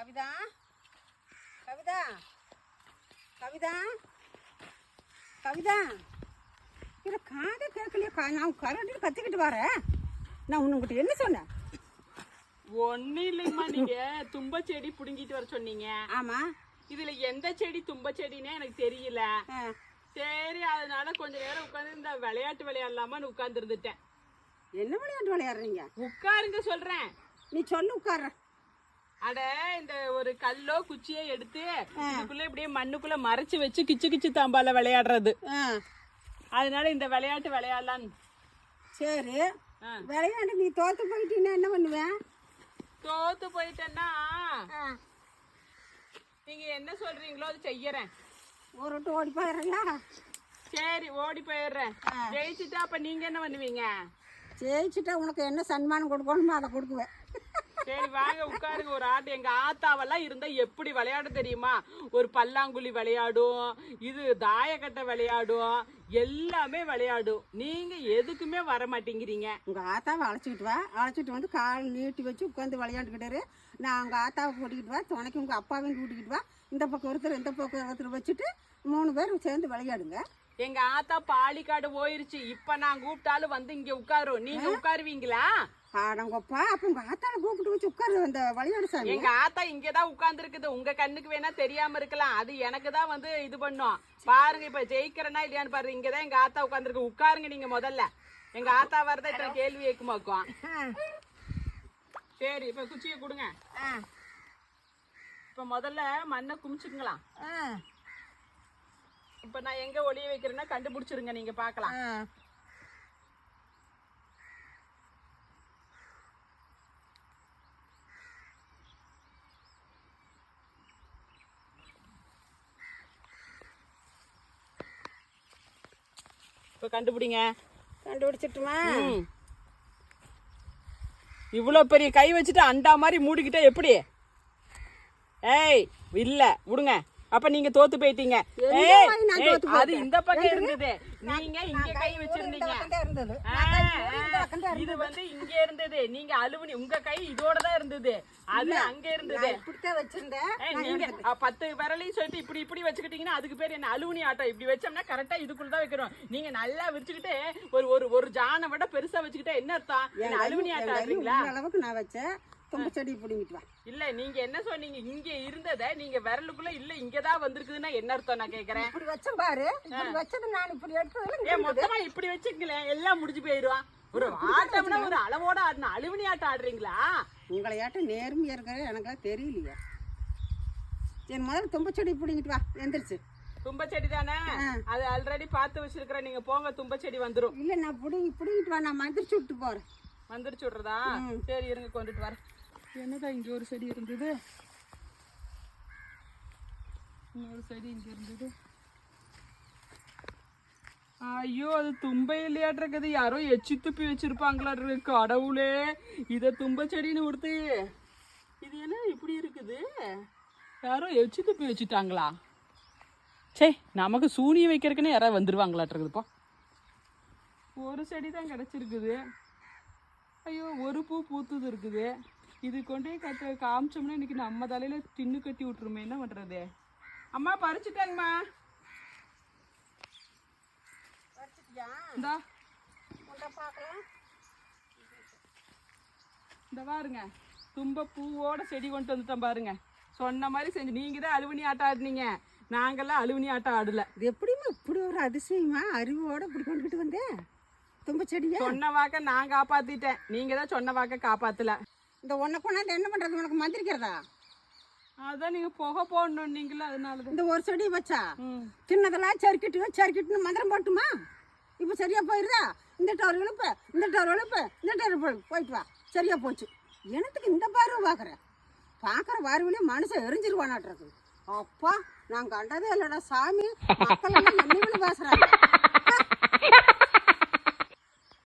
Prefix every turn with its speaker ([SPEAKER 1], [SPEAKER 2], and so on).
[SPEAKER 1] கவிதா? கவிதா? கவிதா? கவிதா? இல்லை காதை கேட்கலையே நான் கரண்டில் கத்திக்கிட்டு வரேன். நான் உன்கிட்ட என்ன சொன்னேன்?
[SPEAKER 2] ஒன்னும் இல்லைம்மா நீங்க. தும்ப செடி புடுங்கிட்டு வர சொன்னீங்க.
[SPEAKER 1] ஆமாம்
[SPEAKER 2] இதுல எந்த செடி தும்ப செடினே எனக்கு தெரியல. சரி அதனால கொஞ்ச நேரம் உட்காந்து இந்த விளையாட்டு விளையாடலாமான்னு உட்கார்ந்து இருந்துட்டேன்
[SPEAKER 1] என்ன விளையாட்டு விளையாடுறீங்க?
[SPEAKER 2] உட்காருங்க சொல்றேன்.
[SPEAKER 1] நீ சொல்லு உட்கார
[SPEAKER 2] அட இந்த ஒரு கல்லோ குச்சியோ எடுத்து இதுக்குள்ள இப்படியே மண்ணுக்குள்ள மறைச்சு வச்சு கிச்சு கிச்சு தாம்பால விளையாடுறது. அதனால இந்த விளையாட்டு விளையாடலான்னு.
[SPEAKER 1] சரி. விளையாண்டு நீ தோத்து போயிட்டீன்னா என்ன பண்ணுவேன்
[SPEAKER 2] தோத்து போயிட்டேன்னா நீங்க என்ன சொல்றீங்களோ அது செய்யறேன்.
[SPEAKER 1] ஒரு விட்டு ஓடி போயிடுறீங்களா
[SPEAKER 2] சரி ஓடி போயிடுறேன். ஜெயிச்சுட்டா அப்ப நீங்க என்ன பண்ணுவீங்க?
[SPEAKER 1] ஜெயிச்சுட்டா உனக்கு என்ன சன்மானம் கொடுக்கணுமோ அதை கொடுக்குவேன்.
[SPEAKER 2] சரி வாங்க உட்காருங்க. ஒரு ஆட்டு எங்க ஆத்தாவெல்லாம் இருந்தா எப்படி விளையாட தெரியுமா? ஒரு பல்லாங்குழி விளையாடும் இது தாயக்கட்டை விளையாடும் எல்லாமே விளையாடும். நீங்க எதுக்குமே வர மாட்டேங்கிறீங்க
[SPEAKER 1] உங்கள் ஆத்தாவை அழைச்சிக்கிட்டு வா. அழைச்சிட்டு வந்து கால் நீட்டி வச்சு உட்காந்து விளையாண்டுக்கிட்டாரு நான் உங்கள் ஆத்தாவை கூட்டிக்கிட்டு வா. துணைக்கு உங்கள் அப்பாவையும் கூட்டிக்கிட்டு வா. இந்த பக்கம் ஒருத்தர் இந்த பக்கம் ஒருத்தர் வச்சுட்டு மூணு பேரும் சேர்ந்து விளையாடுங்க.
[SPEAKER 2] எங்க ஆத்தா பாலிக்காடு போயிருச்சு. இப்ப நான் கூப்பிட்டாலும் வந்து இங்க உட்காரும் நீங்க உட்காருவீங்களா?
[SPEAKER 1] ஆடங்கப்பா அப்போ உங்கள் ஆத்தாவை கூப்பிட்டு வச்சு உட்காரு அந்த விளையாடு சாமி.
[SPEAKER 2] எங்க ஆத்தா இங்கதான் உட்கார்ந்து இருக்குது உங்க கண்ணுக்கு வேணா தெரியாம இருக்கலாம். அது எனக்கு தான் வந்து இது பண்ணும். பாருங்க இப்ப ஜெயிக்கிறேனா இல்லையான்னு பாருங்க. இங்கதான் எங்க ஆத்தா உட்கார்ந்துருக்கு. உட்காருங்க நீங்க முதல்ல. எங்க ஆத்தா வரத இத்தனை கேள்வி கேட்குமாக்கும் சரி இப்ப குச்சியை கொடுங்க. இப்ப முதல்ல மண்ணை குமிச்சுக்கலாம் இப்ப நான் எங்க ஒளிய வைக்கிறேன்னா கண்டுபிடிச்சிருங்க நீங்க பார்க்கலாம்.
[SPEAKER 1] ஆ.
[SPEAKER 2] இப்ப கண்டுபிடிங்க.
[SPEAKER 1] கண்டுபிடிச்சிட்டுமா.
[SPEAKER 2] இவ்வளோ பெரிய கை வச்சுட்டு அண்டா மாதிரி மூடிக்கிட்டா எப்படி? ஏய் இல்ல விடுங்க. அப்ப நீங்க தோத்து போயிட்டீங்க. அது? இந்த பக்கம் இருந்தது. நீங்க இங்க கை வச்சிருந்தீங்க. இது வந்து இங்க இருந்தது. நீங்க அலுமினி உங்க கை இதோட தான் இருந்தது. அது அங்க இருந்தது. நீங்க பத்து விரலையும் சொல்லிட்டு இப்படி இப்படி வச்சுக்கிட்டீங்கன்னா அதுக்கு பேர் என்ன? அலுமினி ஆட்டம். இப்படி வச்சோம்னா கரெக்டா இதுக்குள்ள தான் வைக்கிறோம். நீங்க நல்லா வச்சுக்கிட்டு ஒரு ஒரு ஒரு ஜானை விட பெருசா வச்சுக்கிட்டா என்ன அர்த்தம்? என்ன அலுமினி ஆட்டம்
[SPEAKER 1] அளவுக்கு நான் வச்சேன். தும்ப செடி பிடிங்கிட்டு வா.
[SPEAKER 2] இல்ல நீங்க என்ன சொன்னீங்க? இங்க இருந்தத நீங்க விரலுக்குள்ள இல்ல இங்கதான் வந்திருக்குதுன்னா என்ன அர்த்தம் நான் கேக்குறேன்
[SPEAKER 1] இப்படி வச்சேன் பாரு. இப்படி வச்சது நான் இப்படி எடுத்ததுல
[SPEAKER 2] மொத்தமா இப்படி வச்சுக்கங்களேன். எல்லாம் முடிஞ்சு போயிருவான் ஒரு ஆட்டம்னா ஒரு அளவோட ஆடணும் அலுமினி ஆட்டம் ஆடுறீங்களா?
[SPEAKER 1] உங்களையாட்டம் நேர்மையா இருக்கிறது எனக்கெல்லாம் தெரியலையா. சரி முதல்ல தும்ப செடி பிடிங்கிட்டு வா. எந்திரிச்சு.
[SPEAKER 2] தும்ப செடி தானே? அது ஆல்ரெடி பார்த்து வச்சிருக்கிறேன் நீங்க போங்க தும்ப செடி வந்துரும்.
[SPEAKER 1] இல்லை நான் பிடிங்கி பிடிங்கிட்டு வா. நான் மந்திரிச்சு விட்டு போகிறேன்
[SPEAKER 2] வந்துருச்சு விடுறதா? சரி இருங்க கொண்டுட்டு வரேன். என்னதான் இங்க ஒரு செடி இருந்தது? இன்னொரு செடி இங்க இருந்தது. ஐயோ அது தும்பை இல்லையாட்டு இருக்குது யாரோ எச்சி துப்பி வச்சிருப்பாங்களா இருக்கு கடவுளே. இத தும்ப செடின்னு கொடுத்து இது என்ன இப்படி இருக்குது? யாரோ எச்சி துப்பி வச்சுட்டாங்களா? சே நமக்கு சூனியம் வைக்கிறதுக்குன்னு யாராவது வந்துருவாங்களாட்டு இருக்குதுப்பா ஒரு செடி தான் கிடச்சிருக்குது. ஐயோ ஒரு பூ பூத்துது இருக்குது. இது கொண்டு கட்ட காமிச்சோம்னா இன்னைக்கு நம்ம தலையில தின்னு கட்டி விட்டுருமே என்ன பண்றது? அம்மா பறிச்சுட்டேங்கம்மா. இந்தா. இந்த பாருங்க. தும்ப பூவோட செடி கொண்டு வந்துட்டோம் பாருங்க. சொன்ன மாதிரி செஞ்சு. நீங்க தான் அலுவனி ஆட்டம் ஆடுனீங்க. நாங்கெல்லாம் அலுவனி ஆட்டம் ஆடல.
[SPEAKER 1] இது எப்படிம்மா இப்படி ஒரு அதிசயமா? அறிவோட இப்படி கொண்டுக்கிட்டு வந்தேன் தும்ப செடியா?
[SPEAKER 2] சொன்ன வாக்க நான் காப்பாத்திட்டேன். நீங்க தான் சொன்ன வாக்க காப்பாத்தல.
[SPEAKER 1] இந்த ஒன்றை கொண்டாந்து என்ன பண்ணுறது உனக்கு மந்திரிக்கிறதா?
[SPEAKER 2] அதான் நீங்க புகை போடணும் நீங்களா அதனாலதான்
[SPEAKER 1] இந்த ஒரு செடி வச்சா சின்னதெல்லாம் சறுக்கிட்டு சறுக்கிட்டுன்னு மந்திரம் போட்டுமா? இப்போ சரியா போயிருதா? இந்த டவர் இழுப்பு இந்த டவர் இழுப்பு இந்த டவர் போயிட்டு வா. சரியா போச்சு. எனத்துக்கு இந்த பார்வை பார்க்குற? பார்க்குற பார்வையிலே மனுஷன் எரிஞ்சிருவானாட்டுறது. அப்பா நான் கண்டதே இல்லைடா சாமி. மக்கள் எல்லாம் என்ன பேசுகிறாங்க